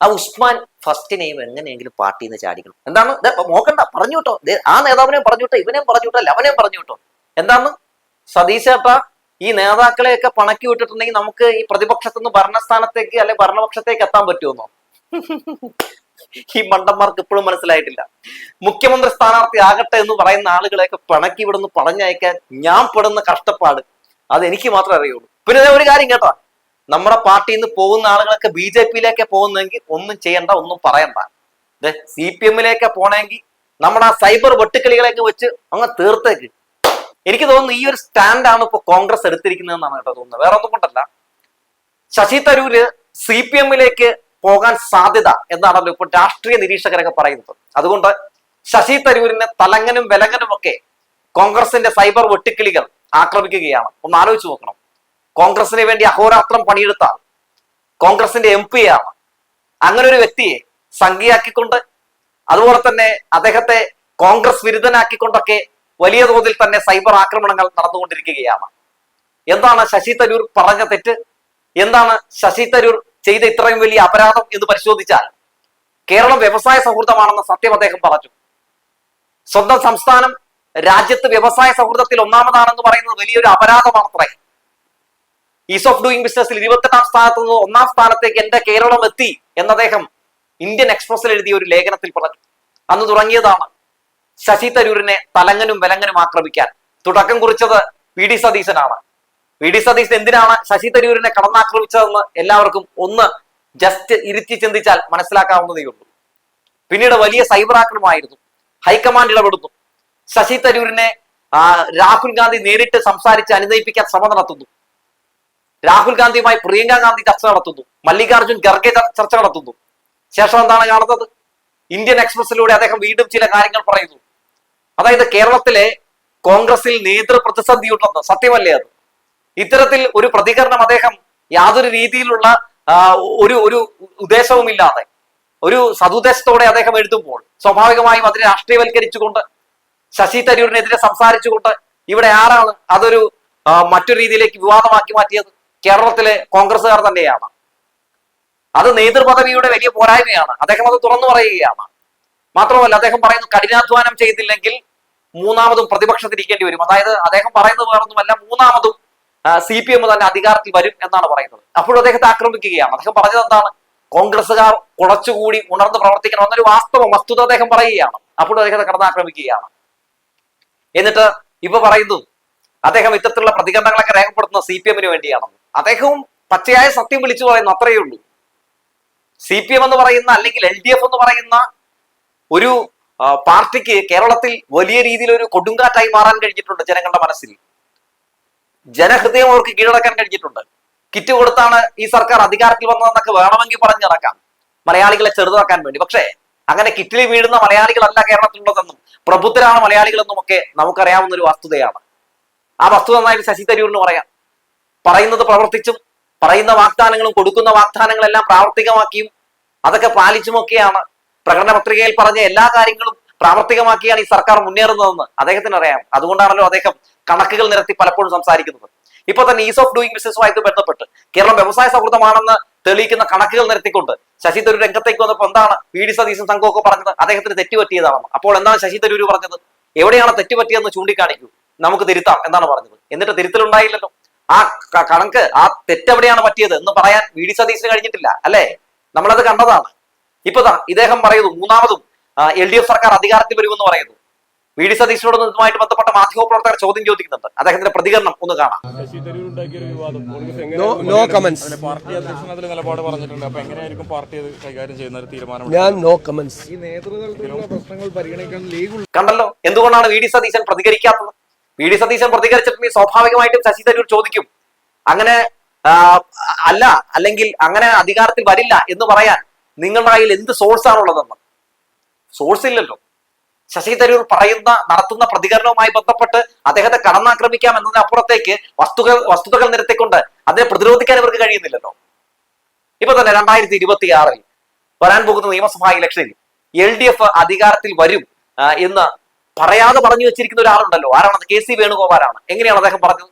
ആ Usman first name എങ്ങനെയെങ്കിലും party നിന്ന് ചാടിക്കണം. എന്താണ്? നോക്കണ്ട പറഞ്ഞു കേട്ടോ. ആ നേതാവിനെയും പറഞ്ഞു കേട്ടോ ഇവനെയും പറഞ്ഞു കേട്ടോ ലവനെയും പറഞ്ഞു കേട്ടോ. എന്താണ്? സതീശ് ചേട്ടാ ഈ നേതാക്കളെയൊക്കെ പണക്കി വിട്ടിട്ടുണ്ടെങ്കിൽ നമുക്ക് ഈ പ്രതിപക്ഷത്തു നിന്ന് ഭരണസ്ഥാനത്തേക്ക് അല്ലെ ഭരണപക്ഷത്തേക്ക് എത്താൻ പറ്റുമെന്നോ? ഈ മണ്ടന്മാർക്ക് ഇപ്പോഴും മനസ്സിലായിട്ടില്ല. മുഖ്യമന്ത്രി സ്ഥാനാർത്ഥി ആകട്ടെ എന്ന് പറയുന്ന ആളുകളെയൊക്കെ പണക്കി വിടുന്നു പറഞ്ഞയക്കാൻ ഞാൻ പെടുന്ന കഷ്ടപ്പാട്. അത് എനിക്ക് മാത്രമേ അറിയുള്ളൂ. പിന്നെ ഒരു കാര്യം കേട്ടോ. നമ്മുടെ പാർട്ടിയിൽ നിന്ന് പോകുന്ന ആളുകളൊക്കെ ബി ജെ പിയിലേക്ക് പോകുന്നെങ്കിൽ ഒന്നും ചെയ്യണ്ട ഒന്നും പറയണ്ട. സി പി എമ്മിലേക്ക് പോണെങ്കിൽ നമ്മുടെ ആ സൈബർ വെട്ടുക്കിളികളെയൊക്കെ വെച്ച് അങ്ങ് തീർത്തേക്ക്. എനിക്ക് തോന്നുന്നു ഈ ഒരു സ്റ്റാൻഡാണ് ഇപ്പൊ കോൺഗ്രസ് എടുത്തിരിക്കുന്നതെന്നാണ് കേട്ടോ തോന്നുന്നത്. വേറെ ഒന്നും കൊണ്ടല്ല. ശശി തരൂര് സി പി എമ്മിലേക്ക് പോകാൻ സാധ്യത എന്നാണല്ലോ ഇപ്പോൾ രാഷ്ട്രീയ നിരീക്ഷകരൊക്കെ പറയുന്നത്. അതുകൊണ്ട് ശശി തരൂരിനെ തലങ്ങനും വിലങ്ങനും ഒക്കെ കോൺഗ്രസിന്റെ സൈബർ വെട്ടുക്കിളികൾ ആക്രമിക്കുകയാണ്. ഒന്ന് ആലോചിച്ച് നോക്കണം. കോൺഗ്രസിന് വേണ്ടി അഹോരാത്രം പണിയെടുത്ത. കോൺഗ്രസിന്റെ എം പി ആണ് അങ്ങനെ ഒരു വ്യക്തിയെ സംഖ്യയാക്കിക്കൊണ്ട് അതുപോലെ തന്നെ അദ്ദേഹത്തെ കോൺഗ്രസ് വിരുദ്ധനാക്കിക്കൊണ്ടൊക്കെ വലിയ തോതിൽ തന്നെ സൈബർ ആക്രമണങ്ങൾ നടന്നുകൊണ്ടിരിക്കുകയാണ്. എന്താണ് ശശി തരൂർ പറഞ്ഞ തെറ്റ്? എന്താണ് ശശി തരൂർ ചെയ്ത ഇത്രയും വലിയ അപരാധം എന്ന് പരിശോധിച്ചാൽ? കേരളം വ്യവസായ സൗഹൃദമാണെന്ന സത്യം അദ്ദേഹം പറഞ്ഞു. സ്വന്തം സംസ്ഥാനം രാജ്യത്ത് വ്യവസായ സൗഹൃദത്തിൽ ഒന്നാമതാണെന്ന് പറയുന്നത് വലിയൊരു അപരാധമാണത്രേ. ഈസ് ഓഫ് ഡൂയിങ് ബിസിനസ്സിൽ ഇരുപത്തെട്ടാം സ്ഥാനത്ത് നിന്ന് ഒന്നാം സ്ഥാനത്തേക്ക് എന്റെ കേരളം എത്തി എന്ന് അദ്ദേഹം ഇന്ത്യൻ എക്സ്പ്രസിൽ എഴുതിയ ഒരു ലേഖനത്തിൽ പറഞ്ഞു. അന്ന് തുടങ്ങിയതാണ് ശശി തരൂരിനെ തലങ്ങനും വിലങ്ങനും ആക്രമിക്കാൻ. തുടക്കം കുറിച്ചത് വി ഡി സതീശനാണ്. വി ഡി സതീശൻ എന്തിനാണ് ശശി തരൂരിനെ കടന്നാക്രമിച്ചതെന്ന് എല്ലാവർക്കും ഒന്ന് ജസ്റ്റ് ഇരുത്തി ചിന്തിച്ചാൽ മനസ്സിലാക്കാവുന്നതേ ഉള്ളൂ. പിന്നീട് വലിയ സൈബർ ആക്രമണമായിരുന്നു. ഹൈക്കമാൻഡ് ഇടപെടുന്നു. ശശി തരൂരിനെ രാഹുൽ ഗാന്ധി നേരിട്ട് സംസാരിച്ച് അനുനയിപ്പിക്കാൻ ശ്രമം നടത്തുന്നു. രാഹുൽ ഗാന്ധിയുമായി പ്രിയങ്ക ഗാന്ധി ചർച്ച നടത്തുന്നു. മല്ലികാർജുൻ ഖർഗെ ചർച്ച നടത്തുന്നു. ശേഷം എന്താണ് കാണുന്നത്? ഇന്ത്യൻ എക്സ്പ്രസിലൂടെ അദ്ദേഹം വീണ്ടും ചില കാര്യങ്ങൾ പറയുന്നു. അതായത് കേരളത്തിലെ കോൺഗ്രസിൽ നേതൃ പ്രതിസന്ധി ഉണ്ടെന്ന് സത്യമല്ലേ അത്? ഇത്തരത്തിൽ ഒരു പ്രതികരണം അദ്ദേഹം യാതൊരു രീതിയിലുള്ള ഒരു ഒരു ഉദ്ദേശവുമില്ലാതെ ഒരു സതുദ്ദേശത്തോടെ അദ്ദേഹം എഴുതുമ്പോൾ സ്വാഭാവികമായും അതിനെ രാഷ്ട്രീയവൽക്കരിച്ചുകൊണ്ട് ശശി തരൂരിനെതിരെ സംസാരിച്ചുകൊണ്ട് ഇവിടെ ആരാണ് അതൊരു മറ്റൊരു രീതിയിലേക്ക് വിവാദമാക്കി മാറ്റിയത്? കേരളത്തിലെ കോൺഗ്രസ്സുകാർ തന്നെയാണ്. അത് നേതൃപദവിയുടെ വലിയ പോരായ്മയാണ്. അദ്ദേഹം അത് തുറന്നു പറയുകയാണ്. മാത്രമല്ല അദ്ദേഹം പറയുന്നു കഠിനാധ്വാനം ചെയ്തില്ലെങ്കിൽ മൂന്നാമതും പ്രതിപക്ഷത്തിരിക്കേണ്ടി വരും. അതായത് അദ്ദേഹം പറയുന്നത് വേറൊന്നുമല്ല മൂന്നാമതും സി പി എം തന്നെ അധികാരത്തിൽ വരും എന്നാണ് പറയുന്നത്. അപ്പോഴും അദ്ദേഹത്തെ ആക്രമിക്കുകയാണ്. അദ്ദേഹം പറഞ്ഞത് എന്താണ്? കോൺഗ്രസ്സുകാർ കുറച്ചുകൂടി ഉണർന്ന് പ്രവർത്തിക്കണം എന്നൊരു വാസ്തവ വസ്തുത അദ്ദേഹം പറയുകയാണ്. അപ്പോഴും അദ്ദേഹത്തെ കടന്നാക്രമിക്കുകയാണ്. എന്നിട്ട് ഇപ്പൊ പറയുന്നു അദ്ദേഹം ഇത്തരത്തിലുള്ള പ്രതികരണങ്ങളൊക്കെ രേഖപ്പെടുത്തുന്ന സി പി എമ്മിന് വേണ്ടിയാണെന്ന്. അദ്ദേഹവും പച്ചയായ സത്യം വിളിച്ചു പറയുന്നു അത്രയേ ഉള്ളൂ. സി പി എം എന്ന് പറയുന്ന അല്ലെങ്കിൽ എൽ ഡി എഫ് എന്ന് പറയുന്ന ഒരു പാർട്ടിക്ക് കേരളത്തിൽ വലിയ രീതിയിൽ ഒരു കൊടുങ്കാറ്റായി മാറാൻ കഴിഞ്ഞിട്ടുണ്ട് ജനങ്ങളുടെ മനസ്സിൽ. ജനഹൃദയം അവർക്ക് കീഴടക്കാൻ കഴിഞ്ഞിട്ടുണ്ട്. കിറ്റ് കൊടുത്താണ് ഈ സർക്കാർ അധികാരത്തിൽ വന്നതെന്നൊക്കെ വേണമെങ്കിൽ പറഞ്ഞു നടക്കാം. മലയാളികളെ ചെറുതാക്കാൻ വേണ്ടി. പക്ഷേ അങ്ങനെ കിറ്റിൽ വീഴുന്ന മലയാളികളല്ല കേരളത്തിലുള്ളതെന്നും പ്രബുദ്ധരാണ് മലയാളികളെന്നും ഒക്കെ നമുക്കറിയാവുന്ന ഒരു വസ്തുതയാണ്. ആ വസ്തുത നന്നായിട്ട് ശശി തരൂരിന് പറയാം. പറയുന്നത് പ്രവർത്തിച്ചും പറയുന്ന വാഗ്ദാനങ്ങളും കൊടുക്കുന്ന വാഗ്ദാനങ്ങളെല്ലാം പ്രാവർത്തികമാക്കിയും അതൊക്കെ പാലിച്ചുമൊക്കെയാണ് പ്രകടന പത്രികയിൽ പറഞ്ഞ എല്ലാ കാര്യങ്ങളും പ്രാവർത്തികമാക്കിയാണ് ഈ സർക്കാർ മുന്നേറുന്നതെന്ന് അദ്ദേഹത്തിന് അറിയാം അതുകൊണ്ടാണല്ലോ അദ്ദേഹം കണക്കുകൾ നിരത്തി പലപ്പോഴും സംസാരിക്കുന്നത്. ഇപ്പൊ തന്നെ ഈസ് ഓഫ് ഡൂയിങ് ബിസിനസ്സുമായിട്ട് ബന്ധപ്പെട്ട് കേരളം വ്യവസായ സൗഹൃദമാണെന്ന് തെളിയിക്കുന്ന കണക്കുകൾ നിരത്തിക്കൊണ്ട് ശശി തരൂർ രംഗത്തേക്ക് വന്നപ്പോൾ എന്താണ് വി ഡി സതീശൻ സംഘമൊക്കെ പറഞ്ഞത്? അദ്ദേഹത്തിന് തെറ്റുപറ്റിയതാണെന്ന്. അപ്പോൾ എന്താണ് ശശി തരൂർ പറഞ്ഞത്? എവിടെയാണ് തെറ്റുപറ്റിയതെന്ന് ചൂണ്ടിക്കാണിക്കൂ. നമുക്ക് തിരുത്താം എന്നാണ് പറഞ്ഞത്. എന്നിട്ട് തിരുത്തലുണ്ടായില്ലല്ലോ. ആ കണക്ക് ആ തെറ്റെവിടെയാണ് പറ്റിയത് എന്ന് പറയാൻ വി ഡി സതീശന് കഴിഞ്ഞിട്ടില്ല അല്ലേ? നമ്മളത് കണ്ടതാണ്. ഇപ്പൊ ഇദ്ദേഹം പറയുന്നു മൂന്നാമതും എൽ ഡി എഫ് സർക്കാർ അധികാരത്തിൽ വരുമെന്ന് പറയുന്നു. വി ഡി സതീശനോട് ഇതുമായിട്ട് ബന്ധപ്പെട്ട മാധ്യമപ്രവർത്തകർ ചോദ്യം ചോദിക്കുന്നുണ്ട്. അദ്ദേഹത്തിന്റെ പ്രതികരണം ഒന്ന് കാണാം. നോ കമന്റ്സ് പാർട്ടി അധ്യക്ഷൻ അതിൽ നിലപാട് പറഞ്ഞിട്ടുണ്ട്. അപ്പൊ എങ്ങനെയായിരിക്കും പാർട്ടി അത് കൈകാര്യം ചെയ്യുന്ന ഒരു തീരുമാനം ഞാൻ നോ കമന്റ്സ് ഈ നേതൃതലത്തിലുള്ള പ്രശ്നങ്ങൾ പരിഗണിക്കാൻ ലീഗ് കണ്ടല്ലോ? എന്തുകൊണ്ടാണ് വി ഡി സതീശൻ പ്രതികരിക്കാത്തത്? വി ഡി സതീശൻ പ്രതികരിച്ചിട്ടുണ്ടെങ്കിൽ സ്വാഭാവികമായിട്ടും ശശി തരൂർ ചോദിക്കും അങ്ങനെ അല്ല അല്ലെങ്കിൽ അങ്ങനെ അധികാരത്തിൽ വരില്ല എന്ന് പറയാൻ നിങ്ങളുടെ കയ്യിൽ എന്ത് സോഴ്സ് ആണുള്ളതെന്ന്? സോഴ്സ് ഇല്ലല്ലോ. ശശി തരൂർ പറയുന്ന നടത്തുന്ന പ്രതികരണവുമായി ബന്ധപ്പെട്ട് അദ്ദേഹത്തെ കടന്നാക്രമിക്കാം എന്നതിനപ്പുറത്തേക്ക് വസ്തുക്കൾ വസ്തുതകൾ നിരത്തിക്കൊണ്ട് അതിനെ പ്രതിരോധിക്കാൻ ഇവർക്ക് കഴിയുന്നില്ലല്ലോ. ഇപ്പൊ തന്നെ രണ്ടായിരത്തി ഇരുപത്തി ആറിൽ വരാൻ പോകുന്ന നിയമസഭാ ഇലക്ഷനിൽ എൽ ഡി എഫ് അധികാരത്തിൽ വരും എന്ന് പറയാതെ പറഞ്ഞു വെച്ചിരിക്കുന്ന ഒരാളുണ്ടല്ലോ. ആരാണത്? കെ സി വേണുഗോപാലാണ്. എങ്ങനെയാണ് അദ്ദേഹം പറഞ്ഞത്?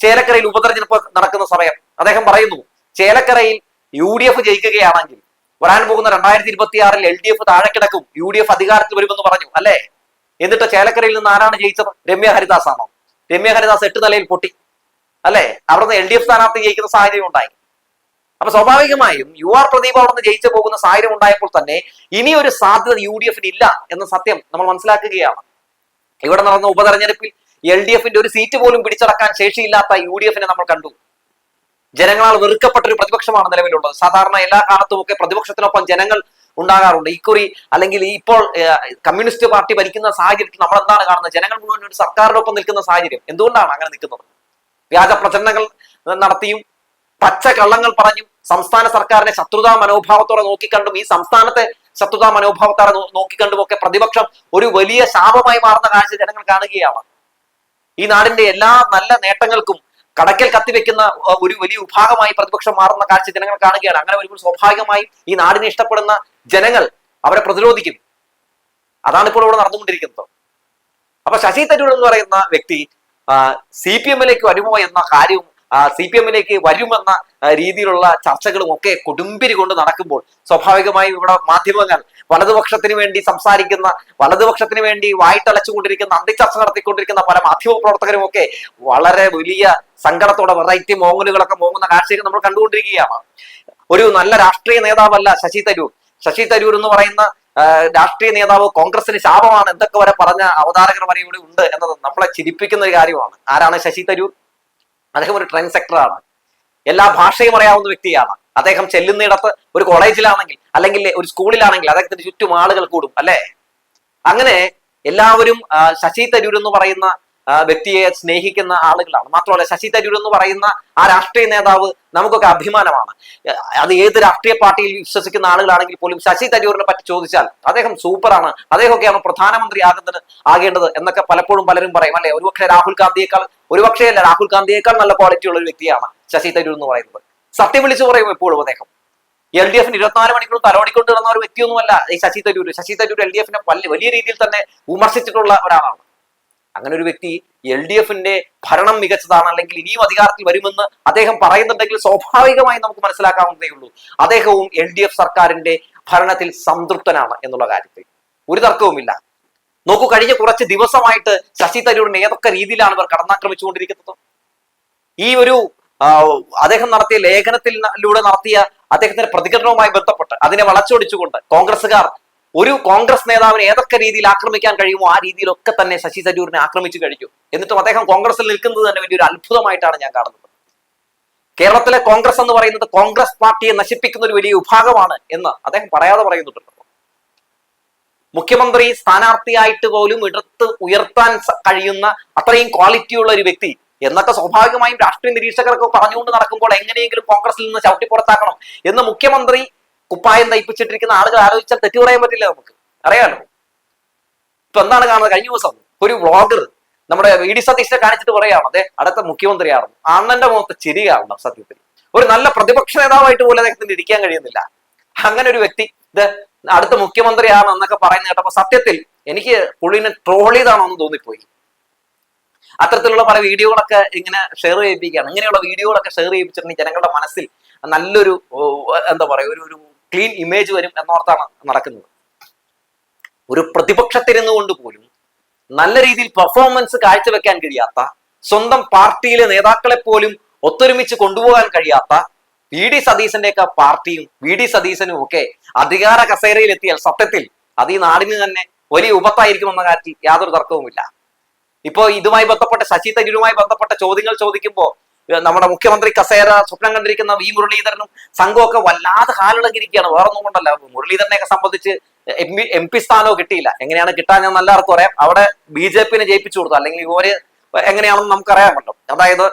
ചേലക്കരയിൽ ഉപതെരഞ്ഞെടുപ്പ് നടക്കുന്ന സമയം അദ്ദേഹം പറയുന്നു ചേലക്കരയിൽ യു ഡി എഫ് ജയിക്കുകയാണെങ്കിൽ വരാൻ പോകുന്ന രണ്ടായിരത്തി ഇരുപത്തി ആറിൽ എൽ ഡി എഫ് താഴെ കിടക്കും യു ഡി എഫ് അധികാരത്തിൽ വരുമെന്ന് പറഞ്ഞു അല്ലേ? എന്നിട്ട് ചേലക്കരയിൽ നിന്ന് ആരാണ് ജയിച്ചത്? രമ്യ ഹരിദാസ് ആണോ രമ്യ ഹരിദാസ് എട്ട് നിലയിൽ പൊട്ടി അല്ലേ? അവിടുന്ന് എൽ ഡി എഫ് സ്ഥാനാർത്ഥി ജയിക്കുന്ന സാഹചര്യം ഉണ്ടായി. അപ്പൊ സ്വാഭാവികമായും യു ആർ പ്രദീപ് അവിടുന്ന് ജയിച്ചു പോകുന്ന സാഹചര്യം ഉണ്ടായപ്പോൾ തന്നെ ഇനി ഒരു സാധ്യത യു ഡി എഫിന് ഇല്ല എന്ന സത്യം നമ്മൾ മനസ്സിലാക്കുകയാണ്. ഇവിടെ നടന്ന ഉപതെരഞ്ഞെടുപ്പിൽ എൽ ഡി എഫിന്റെ ഒരു സീറ്റ് പോലും പിടിച്ചടക്കാൻ ശേഷിയില്ലാത്ത യു ഡി എഫിനെ നമ്മൾ കണ്ടു. ജനങ്ങളാൽ വെറുക്കപ്പെട്ട ഒരു പ്രതിപക്ഷമാണ് നിലവിലുള്ളത്. സാധാരണ എല്ലാ കാലത്തും ഒക്കെ പ്രതിപക്ഷത്തിനൊപ്പം ജനങ്ങൾ ഉണ്ടാകാറുണ്ട്. ഇക്കുറി അല്ലെങ്കിൽ ഇപ്പോൾ കമ്മ്യൂണിസ്റ്റ് പാർട്ടി ഭരിക്കുന്ന സാഹചര്യത്തിൽ നമ്മൾ എന്താണ് കാണുന്നത്? ജനങ്ങൾ മുഴുവൻ ഒരു സർക്കാരിനൊപ്പം നിൽക്കുന്ന സാഹചര്യം. എന്തുകൊണ്ടാണ് അങ്ങനെ നിൽക്കുന്നത്? വ്യാജ പ്രചരണങ്ങൾ നടത്തിയും പച്ച കള്ളങ്ങൾ പറഞ്ഞും സംസ്ഥാന സർക്കാരിനെ ശത്രുതാ മനോഭാവത്തോടെ നോക്കിക്കണ്ടും ഈ സംസ്ഥാനത്തെ ശത്രുതാ മനോഭാവത്തോടെ നോക്കിക്കണ്ടും ഒക്കെ പ്രതിപക്ഷം ഒരു വലിയ ശാപമായി മാറുന്ന കാഴ്ച ജനങ്ങൾ കാണുകയാണ്. ഈ നാടിന്റെ എല്ലാ നല്ല നേട്ടങ്ങൾക്കും കടക്കൽ കത്തിവെക്കുന്ന ഒരു വലിയ വിഭാഗമായി പ്രതിപക്ഷം മാറുന്ന കാഴ്ച ജനങ്ങൾ കാണുകയാണ്. അങ്ങനെ വരുമ്പോൾ സ്വാഭാവികമായി ഈ നാടിനെ ഇഷ്ടപ്പെടുന്ന ജനങ്ങൾ അവരെ പ്രതിരോധിക്കും. അതാണ് ഇപ്പോൾ ഇവിടെ നടന്നുകൊണ്ടിരിക്കുന്നത്. അപ്പൊ ശശി തരൂർ എന്ന് പറയുന്ന വ്യക്തി സി പി എമ്മിലേക്ക് വരുമോ എന്ന കാര്യവും സി പി എമ്മിലേക്ക് വരുമെന്ന രീതിയിലുള്ള ചർച്ചകളും ഒക്കെ കൊടുമ്പിരി കൊണ്ട് നടക്കുമ്പോൾ സ്വാഭാവികമായും ഇവിടെ മാധ്യമങ്ങൾ വലതുപക്ഷത്തിന് വേണ്ടി സംസാരിക്കുന്ന വലതുപക്ഷത്തിന് വേണ്ടി വായിട്ടലച്ചുകൊണ്ടിരിക്കുന്ന അന്തിച്ചർച്ച നടത്തിക്കൊണ്ടിരിക്കുന്ന പല മാധ്യമ പ്രവർത്തകരും ഒക്കെ വളരെ വലിയ സങ്കടത്തോടെ വെറൈറ്റി മോങ്ങലുകളൊക്കെ മോങ്ങുന്ന കാഴ്ചയൊക്കെ നമ്മൾ കണ്ടുകൊണ്ടിരിക്കുകയാണ്. ഒരു നല്ല രാഷ്ട്രീയ നേതാവല്ല ശശി തരൂർ. ശശി തരൂർ എന്ന് പറയുന്ന രാഷ്ട്രീയ നേതാവ് കോൺഗ്രസിന് ശാപമാണ്. എന്തൊക്കെ വരെ പറഞ്ഞ അവതാരകർ വരെ ഇവിടെ ഉണ്ട് എന്നത് നമ്മളെ ചിരിപ്പിക്കുന്ന ഒരു കാര്യമാണ്. ആരാണ് ശശി തരൂർ? അദ്ദേഹം ഒരു ട്രെൻഡ് സെക്ടറാണ് എല്ലാ ഭാഷയും അറിയാവുന്ന വ്യക്തിയാണ്. അദ്ദേഹം ചെല്ലുന്നിടത്ത് ഒരു കോളേജിലാണെങ്കിൽ അല്ലെങ്കിൽ ഒരു സ്കൂളിലാണെങ്കിൽ അദ്ദേഹത്തിന് ചുറ്റും ആളുകൾ കൂടും അല്ലെ? അങ്ങനെ എല്ലാവരും ശശി തരൂർ എന്ന് പറയുന്ന വ്യക്തിയെ സ്നേഹിക്കുന്ന ആളുകളാണ്. മാത്രമല്ല ശശി തരൂർ എന്ന് പറയുന്ന ആ രാഷ്ട്രീയ നേതാവ് നമുക്കൊക്കെ അഭിമാനമാണ്. അത് ഏത് രാഷ്ട്രീയ പാർട്ടിയിൽ വിശ്വസിക്കുന്ന ആളുകളാണെങ്കിൽ പോലും ശശി തരൂരിനെ പറ്റി ചോദിച്ചാൽ അദ്ദേഹം സൂപ്പറാണ്. അദ്ദേഹമൊക്കെയാണ് പ്രധാനമന്ത്രി ആകുന്നത് ആകേണ്ടത് എന്നൊക്കെ പലപ്പോഴും പലരും പറയും അല്ലെ? ഒരുപക്ഷെ രാഹുൽ ഗാന്ധിയേക്കാൾ ഒരുപക്ഷെ അല്ല രാഹുൽ ഗാന്ധിയേക്കാൾ നല്ല ക്വാളിറ്റി ഉള്ള ഒരു വ്യക്തിയാണ് ശശി തരൂർ എന്ന് പറയുന്നത്. സത്യം വിളിച്ചു പറയും എപ്പോഴും അദ്ദേഹം. എൽ ഡി എഫിന് ഇരുപത്തിനാല് മണിക്കൂർ തലോടിക്കൊണ്ട് നടന്ന ഒരു വ്യക്തിയൊന്നുമല്ല ഈ ശശി തരൂർ. ശശി തരൂർ എൽ ഡി എഫിനെ വലിയ രീതിയിൽ തന്നെ വിമർശിച്ചിട്ടുള്ള ഒരാളാണ്. അങ്ങനെ ഒരു വ്യക്തി എൽ ഡി എഫിന്റെ ഭരണം മികച്ചതാണ് അല്ലെങ്കിൽ ഇനിയും അധികാരത്തിൽ വരുമെന്ന് അദ്ദേഹം പറയുന്നുണ്ടെങ്കിൽ സ്വാഭാവികമായി നമുക്ക് മനസ്സിലാക്കാവുന്നതേ ഉള്ളൂ. അദ്ദേഹവും എൽ ഡി എഫ് സർക്കാരിന്റെ ഭരണത്തിൽ സംതൃപ്തനാണ് എന്നുള്ള കാര്യത്തിൽ. ഒരു തർക്കവുമില്ല. നോക്കൂ കഴിഞ്ഞ കുറച്ച് ദിവസമായിട്ട് ശശി തരൂരിനെ ഏതൊക്കെ രീതിയിലാണ് ഇവർ കടന്നാക്രമിച്ചുകൊണ്ടിരിക്കുന്നത്? ഈ ഒരു അദ്ദേഹം നടത്തിയ ലേഖനത്തിലൂടെ നടത്തിയ അദ്ദേഹത്തിന്റെ പ്രതികരണവുമായി ബന്ധപ്പെട്ട് അതിനെ വളച്ചൊടിച്ചുകൊണ്ട് കോൺഗ്രസ്സുകാർ ഒരു കോൺഗ്രസ് നേതാവിനെ ഏതൊക്കെ രീതിയിൽ ആക്രമിക്കാൻ കഴിയുമോ ആ രീതിയിലൊക്കെ തന്നെ ശശി തരൂരിനെ ആക്രമിച്ചു കഴിഞ്ഞു എന്നിട്ടും അദ്ദേഹം കോൺഗ്രസിൽ നിൽക്കുന്നത് തന്നെ വലിയൊരു അത്ഭുതമായിട്ടാണ് ഞാൻ കാണുന്നത്. കേരളത്തിലെ കോൺഗ്രസ് എന്ന് പറയുന്നത് കോൺഗ്രസ് പാർട്ടിയെ നശിപ്പിക്കുന്ന ഒരു വലിയ വിഭാഗമാണ് എന്ന് അദ്ദേഹം പറയാതെ പറയുന്നുണ്ടല്ലോ. മുഖ്യമന്ത്രി സ്ഥാനാർത്ഥിയായിട്ട് പോലും എടുത്ത് ഉയർത്താൻ കഴിയുന്ന അത്രയും ക്വാളിറ്റിയുള്ള ഒരു വ്യക്തി. എന്നൊക്കെ സ്വാഭാവികമായും രാഷ്ട്രീയ നിരീക്ഷകരൊക്കെ പറഞ്ഞുകൊണ്ട് നടക്കുമ്പോൾ എങ്ങനെയെങ്കിലും കോൺഗ്രസിൽ നിന്ന് ചവിട്ടി പുറത്താക്കണം എന്ന് മുഖ്യമന്ത്രി കുപ്പായം തയ്പ്പിച്ചിട്ടിരിക്കുന്ന ആളുകൾ ആലോചിച്ചാൽ തെറ്റു പറയാൻ പറ്റില്ല നമുക്ക്. അറിയാലോ? ഇപ്പൊ എന്താണ് കാണുന്നത്? കഴിഞ്ഞ ദിവസം ഒരു വ്ളോഗർ നമ്മുടെ വി ഡി സതീശനെ കാണിച്ചിട്ട് പറയാണ് അതെ അടുത്ത മുഖ്യമന്ത്രിയാണ് അണ്ണന്റെ മുഖത്ത് ചിരി കാണണം സത്യത്തിൽ. ഒരു നല്ല പ്രതിപക്ഷ നേതാവായിട്ട് പോലും അദ്ദേഹത്തിന് ഇരിക്കാൻ കഴിയുന്നില്ല. അങ്ങനെ ഒരു വ്യക്തി ഇത് അടുത്ത മുഖ്യമന്ത്രിയാണ് എന്നൊക്കെ പറയുന്ന കേട്ടപ്പോ സത്യത്തിൽ എനിക്ക് പുള്ളിനെ ട്രോൾ ചെയ്താണോ എന്ന് തോന്നിപ്പോയി. അത്തരത്തിലുള്ള പല വീഡിയോകളൊക്കെ ഇങ്ങനെ ഷെയർ ചെയ്യിപ്പിക്കുകയാണ്. ഇങ്ങനെയുള്ള വീഡിയോകളൊക്കെ ഷെയർ ചെയ്യിപ്പിച്ചിട്ടുണ്ടെങ്കിൽ ജനങ്ങളുടെ മനസ്സിൽ നല്ലൊരു എന്താ പറയുക ഒരു ഒരു ക്ലീൻ ഇമേജ് വരും എന്നോർത്താണ് നടക്കുന്നത്. ഒരു പ്രതിപക്ഷത്തിരുന്നു കൊണ്ട് പോലും നല്ല രീതിയിൽ പെർഫോമൻസ് കാഴ്ചവെക്കാൻ കഴിയാത്ത സ്വന്തം പാർട്ടിയിലെ നേതാക്കളെ പോലും ഒത്തൊരുമിച്ച് കൊണ്ടുപോകാൻ കഴിയാത്ത വി ഡി സതീശന്റെയൊക്കെ പാർട്ടിയും വി ഡി സതീശനും ഒക്കെ അധികാര കസേരയിൽ എത്തിയാൽ സത്യത്തിൽ അത് ഈ നാടിന് തന്നെ വലിയ ഉപത്തായിരിക്കുമെന്ന കാര്യത്തിൽ യാതൊരു തർക്കവുമില്ല. ഇപ്പോ ഇതുമായി ബന്ധപ്പെട്ട ശശി തരൂരുമായി ബന്ധപ്പെട്ട ചോദ്യങ്ങൾ ചോദിക്കുമ്പോൾ നമ്മുടെ മുഖ്യമന്ത്രി കസേര സ്വപ്നം കണ്ടിരിക്കുന്ന വി മുരളീധരനും സംഘമൊക്കെ വല്ലാതെ കാലിളകിരിക്കുകയാണ് വേറെ ഒന്നും കൊണ്ടല്ല. മുരളീധരനെയൊക്കെ സംബന്ധിച്ച് എം പി എം പി സ്ഥാനവും കിട്ടിയില്ല. എങ്ങനെയാണ് കിട്ടാൻ ഞാൻ ആർക്കും അറിയാം അവിടെ ബി ജെ പിനെ ജയിപ്പിച്ചു കൊടുത്തു. അല്ലെങ്കിൽ ഇവർ എങ്ങനെയാണെന്ന് നമുക്കറിയാമല്ലോ. അതായത്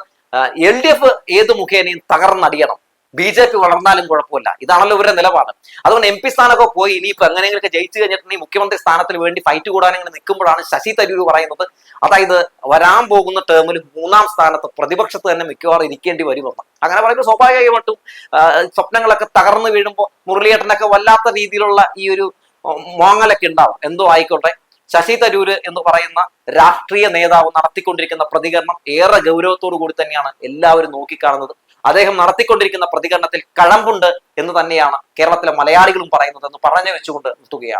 എൽ ഡി എഫ് ഏത് മുഖേനയും തകർന്നടിയണം. ബി ജെ പി വളർന്നാലും കുഴപ്പമില്ല. ഇതാണല്ലോ ഇവരുടെ നിലപാട്. അതുകൊണ്ട് എം പി സ്ഥാനമൊക്കെ പോയി ഇനിയിപ്പോൾ എങ്ങനെയെങ്കിലും ജയിച്ചു കഴിഞ്ഞിട്ടുണ്ടെങ്കിൽ മുഖ്യമന്ത്രി സ്ഥാനത്തിന് വേണ്ടി ഫൈറ്റ് കൂടാൻ ഇങ്ങനെ നിൽക്കുമ്പോഴാണ് ശശി തരൂർ പറയുന്നത്. അതായത് വരാൻ പോകുന്ന ടേമിൽ മൂന്നാം സ്ഥാനത്ത് പ്രതിപക്ഷത്ത് തന്നെ മിക്കവാറും ഇരിക്കേണ്ടി വരുമെന്ന്. അങ്ങനെ പറയുമ്പോൾ സ്വാഭാവികമായിട്ടും സ്വപ്നങ്ങളൊക്കെ തകർന്നു വീഴുമ്പോൾ മുരളിയേട്ടനൊക്കെ വല്ലാത്ത രീതിയിലുള്ള ഈ ഒരു മോങ്ങലൊക്കെ ഉണ്ടാവും. എന്തോ ആയിക്കോട്ടെ. ശശി തരൂര് എന്ന് പറയുന്ന രാഷ്ട്രീയ നേതാവ് നടത്തിക്കൊണ്ടിരിക്കുന്ന പ്രതികരണം ഏറെ ഗൗരവത്തോടു കൂടി തന്നെയാണ് എല്ലാവരും നോക്കിക്കാണുന്നത്. അദ്ദേഹം നടത്തിക്കൊണ്ടിരിക്കുന്ന പ്രതികരണത്തിൽ കഴമ്പുണ്ട് എന്ന് തന്നെയാണ് കേരളത്തിലെ മലയാളികളും പറയുന്നതെന്ന് പറഞ്ഞു വെച്ചുകൊണ്ട് നിർത്തുകയാണ്.